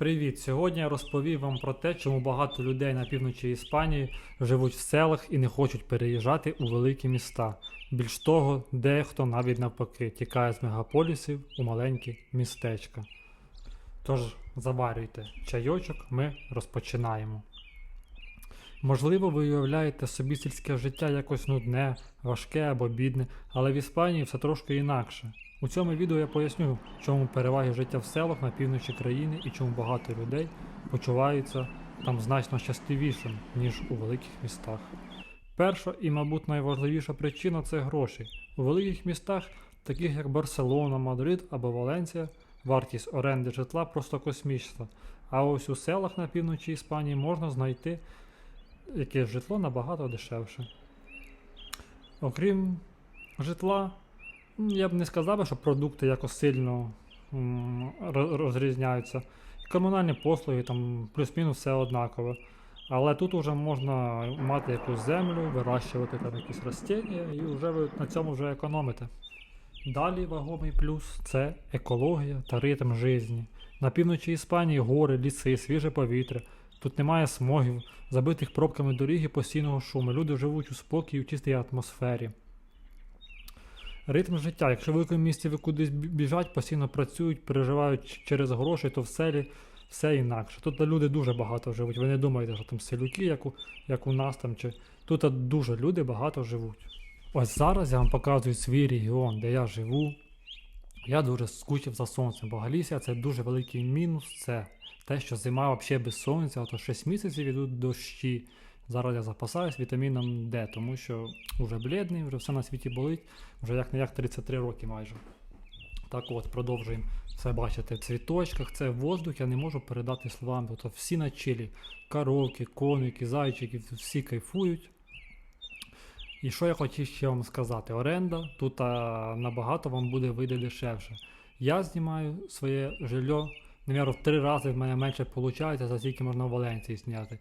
Привіт! Сьогодні я розповів вам про те, чому багато людей на півночі Іспанії живуть в селах і не хочуть переїжджати у великі міста. Більш того, дехто навіть навпаки тікає з мегаполісів у маленькі містечка. Тож заварюйте чайочок, ми розпочинаємо. Можливо, ви уявляєте собі сільське життя якось нудне, важке або бідне, але в Іспанії все трошки інакше. У цьому відео я поясню, чому переваги життя в селах на півночі країни і чому багато людей почуваються там значно щасливішим, ніж у великих містах. Перша і, мабуть, найважливіша причина це гроші. У великих містах, таких як Барселона, Мадрид або Валенція, вартість оренди житла просто космічна. А ось у селах на півночі Іспанії можна знайти якесь житло набагато дешевше. Окрім житла, я б не сказав, що продукти якось сильно розрізняються. Комунальні послуги там плюс-мінус все однакове. Але тут вже можна мати якусь землю, вирощувати там якісь ростіння і вже ви на цьому вже економите. Далі вагомий плюс це екологія та ритм житті. На півночі Іспанії гори, ліси, свіже повітря. Тут немає смогів, забитих пробками доріг і постійного шуму. Люди живуть у спокій, у чистій атмосфері. Ритм життя. Якщо в великому місті ви кудись біжать, постійно працюють, переживають через гроші, то в селі все інакше. Тут люди дуже багато живуть. Ви не думаєте, що там селюки, як у, як у нас там, чи тут дуже люди багато живуть. Ось зараз я вам показую свій регіон, де я живу. Я дуже скучив за сонцем, бо Галісія це дуже великий мінус. Це те, що зима взагалі без сонця, то 6 місяців ідуть дощі. Зараз я запасаюсь вітаміном D, тому що вже блідний, вже все на світі болить, вже як не як 33 роки майже. Так от, продовжуємо все бачити в цвіточках, це воздух, я не можу передати словами. Тобто всі на чилі. Коровки, коники, зайчики, всі кайфують. І що я хотів ще вам сказати? Оренда тут а, набагато вам буде вийде дешевше. Я знімаю своє жилье, навірно, в три рази в мене менше виходить, за скільки можна в Валенції зняти.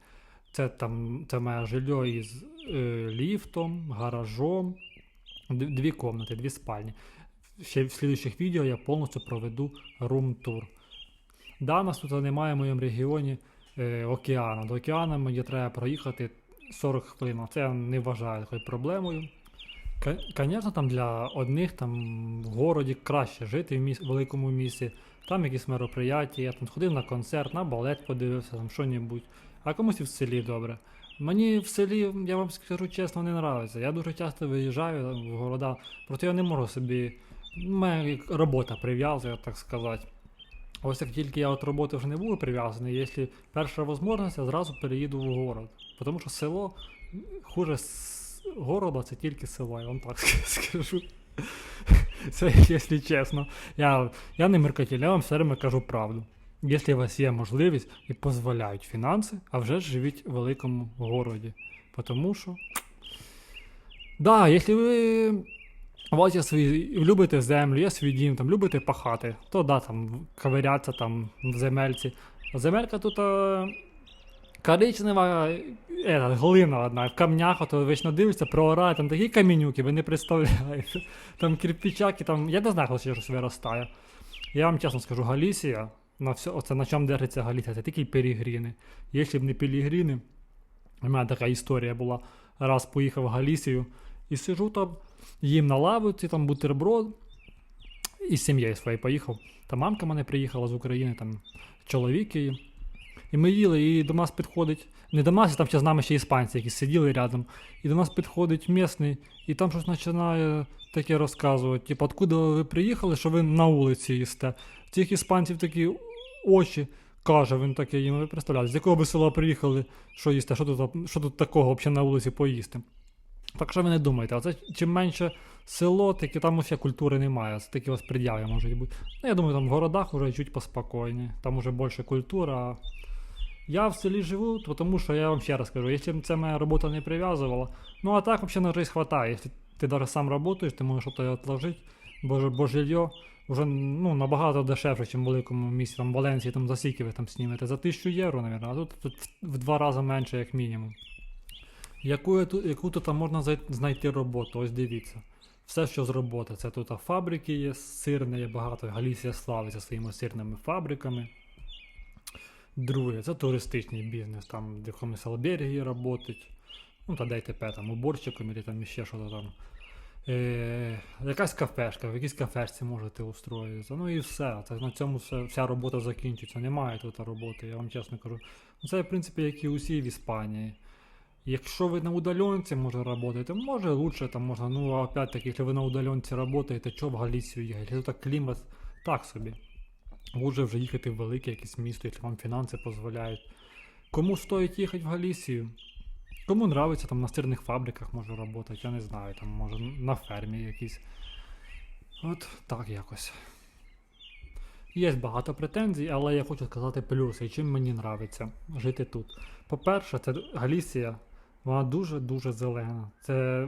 Це там це моє жилье із е, ліфтом, гаражом, дві кімнати, дві спальні. Ще в слідуючих відео я повністю проведу рум-тур. Да, нас тут немає в моєму регіоні е, океану. До океану мені треба проїхати 40 хвилин. Це я не вважаю такою проблемою. Звісно, там для одних там в городі краще жити в міс- великому місті. Там якісь мероприятия, я там ходив на концерт, на балет подивився, там що-небудь. А комусь і в селі добре. Мені в селі, я вам скажу чесно, не подобається. Я дуже часто виїжджаю в города, проте я не можу собі. У мене як робота прив'язує, так сказати. Ось як тільки я від роботи вже не буду прив'язаний, якщо перша можливість, я зразу переїду в город. Тому що село хуже з города це тільки село, я вам так скажу. Це, якщо чесно. Я, я не меркатель, я вам все время кажу правду. Якщо у вас є можливість і дозволяють фінанси, а вже живіть в великому городі. Тому що. Да, якщо ви у вас є свої, любите землю, є свій дім, там, любите пахати, то да, там ковиряться там в земельці. Земелька тут е, коричнева, е, глина одна, в камнях, ото вечно дивишся, проорає, там такі камінюки, ви не представляєте. Там кирпичаки, там, я не знаю, коли ще щось виростає. Я вам чесно скажу, Галісія, на все, оце на чому держиться Галісія, це тільки перегріни. Якщо б не перегріни, у мене така історія була. Раз поїхав в Галісію і сижу там, їм на лавиці, там бутерброд. І з сім'єю своєю поїхав. Та мамка мене приїхала з України, там чоловік її. І ми їли, і до нас підходить. Не до нас, там ще з нами ще іспанці, які сиділи рядом. І до нас підходить місний, і там щось починає таке розказувати. Типу, откуда ви приїхали, що ви на вулиці їсте? Цих іспанців такі очі. Каже він таке, їм ви представляєте, з якого би села приїхали, що їсти, що тут, що тут такого взагалі на вулиці поїсти. Так що ви не думаєте, а це чим менше село, таки там ще культури немає, це такі ось пред'яви можуть бути. Ну, я думаю, там в городах вже чуть поспокійні, там уже більше культура. Я в селі живу, тому що я вам ще раз кажу, якщо це моя робота не прив'язувала, ну а так взагалі на жизнь хватає. Якщо ти навіть сам працюєш, ти можеш щось відложити, бо жилье вже ну, набагато дешевше, ніж в великому місті, там Валенції, там за скільки ви там знімете, за 1000 євро, мабуть, а тут, тут в два рази менше, як мінімум. Яку, яку тут можна знайти роботу? Ось дивіться. Все, що з роботи. Це тут фабрики є, сирне є багато. Галісія славиться своїми сирними фабриками. Друге, це туристичний бізнес, там, де якомусь албергі. Ну, та тепер, там, уборщиком, або там ще щось там. Е, якась кафешка, в якійсь кафешці можете устроїтися. Ну і все. Це, на цьому все, вся робота закінчується. Немає тут роботи, я вам чесно кажу. Ну, Це, в принципі, як і усі в Іспанії. Якщо ви на удаленці може працюєте, може лучше там можна, ну опять-таки, якщо ви на удаленці працюєте, що в Галісію їхати? Якщо так клімат, так собі. Лучше вже їхати в велике якесь місто, якщо вам фінанси дозволяють. Кому стоїть їхати в Галісію? Кому нравиться там на стирних фабриках може працювати, я не знаю, там може на фермі якійсь. От так якось. Є багато претензій, але я хочу сказати плюси, і чим мені нравиться жити тут. По-перше, це Галісія, вона дуже-дуже зелена. Це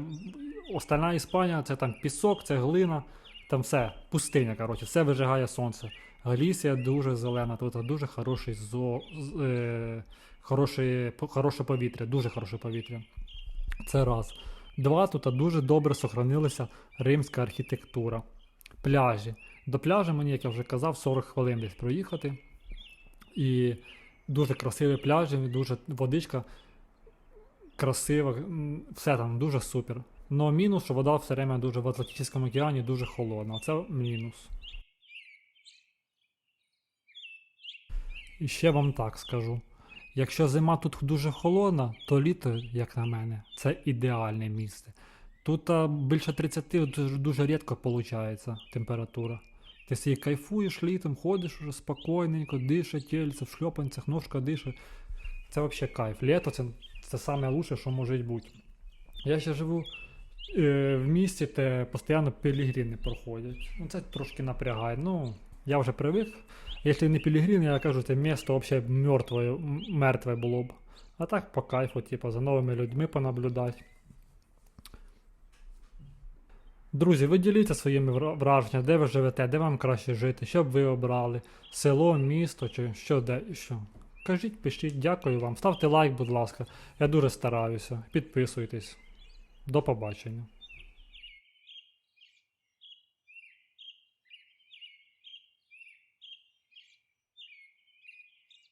остальна Іспанія, це там пісок, це глина, там все, пустиня, коротше, все вижигає сонце. Галісія дуже зелена, тут дуже хороший зо, е, хороше, хороше повітря, дуже хороше повітря. Це раз. Два, тут дуже добре сохранилася римська архітектура. Пляжі. До пляжу мені, як я вже казав, 40 хвилин десь проїхати. І дуже красиві пляжі, дуже водичка красива, все там дуже супер. Но мінус, що вода все время дуже в Атлантичному океані дуже холодна. Це мінус. І ще вам так скажу. Якщо зима тут дуже холодна, то літо, як на мене, це ідеальне місце. Тут а, більше 30 дуже, дуже рідко виходить температура. Ти собі кайфуєш літом, ходиш уже спокійненько, дише, тельце, в шльопанцях, ножка дише. Це взагалі кайф. Літо це, це саме що може бути. Я ще живу е, в місті, де постійно пілігрини проходять. Ну, це трошки напрягає. Ну, я вже привик. Якщо не пілігрин, я кажу, це місто взагалі мертве, мертве було б. А так по кайфу, типу, за новими людьми понаблюдати. Друзі, ви діліться своїми враженнями, де ви живете, де вам краще жити, що б ви обрали, село, місто чи що де що. Кажіть, пишіть, дякую вам. Ставте лайк, будь ласка. Я дуже стараюся. Підписуйтесь. До побачення.